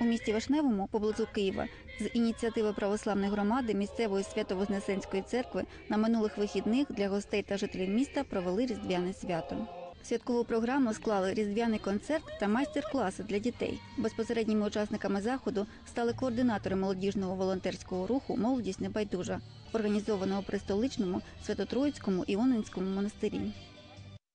У місті Вишневому, поблизу Києва, з ініціативи православної громади місцевої Свято-Вознесенської церкви на минулих вихідних для гостей та жителів міста провели різдвяне свято. Святкову програму склали різдвяний концерт та майстер-класи для дітей. Безпосередніми учасниками заходу стали координатори молодіжного волонтерського руху Молодість небайдужа, організованого при столичному Свято-Троїцькому Іонинському монастирі.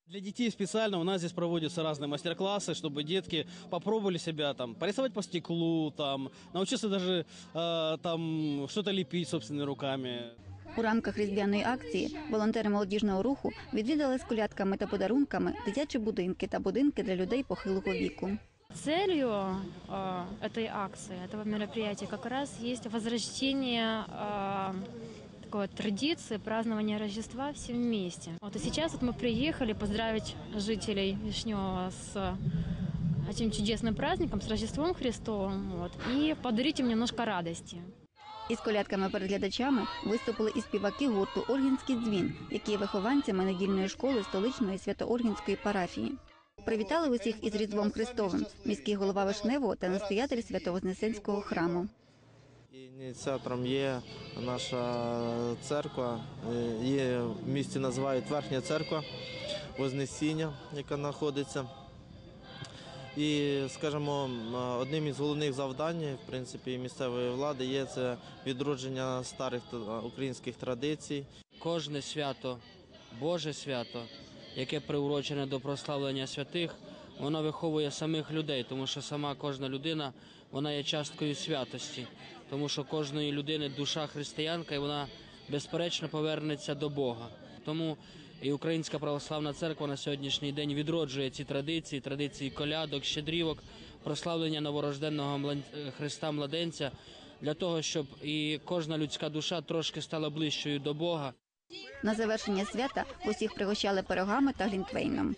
Для детей специально у нас здесь проводятся разные мастер-классы, чтобы детки попробовали себя там порисовать по стеклу, там научиться даже э, там что-то лепить собственными руками. У рамках різдвяної акції волонтери молодіжного руху відвідали з колядками та подарунками дитячі будинки та будинки для людей похилого віку. Целью э, этой акции, этого мероприятия как раз есть возрождение э, такой традиции празднования Рождества всем вместе. Вот и сейчас вот мы приехали поздравить жителей Вишневого с этим чудесным праздником, с Рождеством Христовым, вот, и подарить им немножко радости. Із колядками перед глядачами виступили і співаки гурту Оргінський дзвін, які є вихованцями недільної школи столичної свято-Оргінської парафії. Привітали усіх із Різдвом Христовим міський голова Вишневого та настоятель Свято-Вознесенського храму. Ініціатором є наша церква, е, є в місті називають Верхня церква Вознесіння, яка знаходиться. І, скажімо, одним із головних завдань в принципі, місцевої влади є це відродження старих українських традицій, Кожне свято, Боже свято, яке приурочене до прославлення святих, воно виховує самих людей, тому що сама кожна людина вона є часткою святості, тому що кожної людини душа християнка, і вона безперечно повернеться до Бога. Тому і Українська православна церква на сьогоднішній день відроджує ці традиції, традиції колядок, щедрівок, прославлення новорожденного Христа Младенця, для того, щоб і кожна людська душа трошки стала ближчою до Бога. На завершення свята усіх пригощали пирогами та глінтвейном.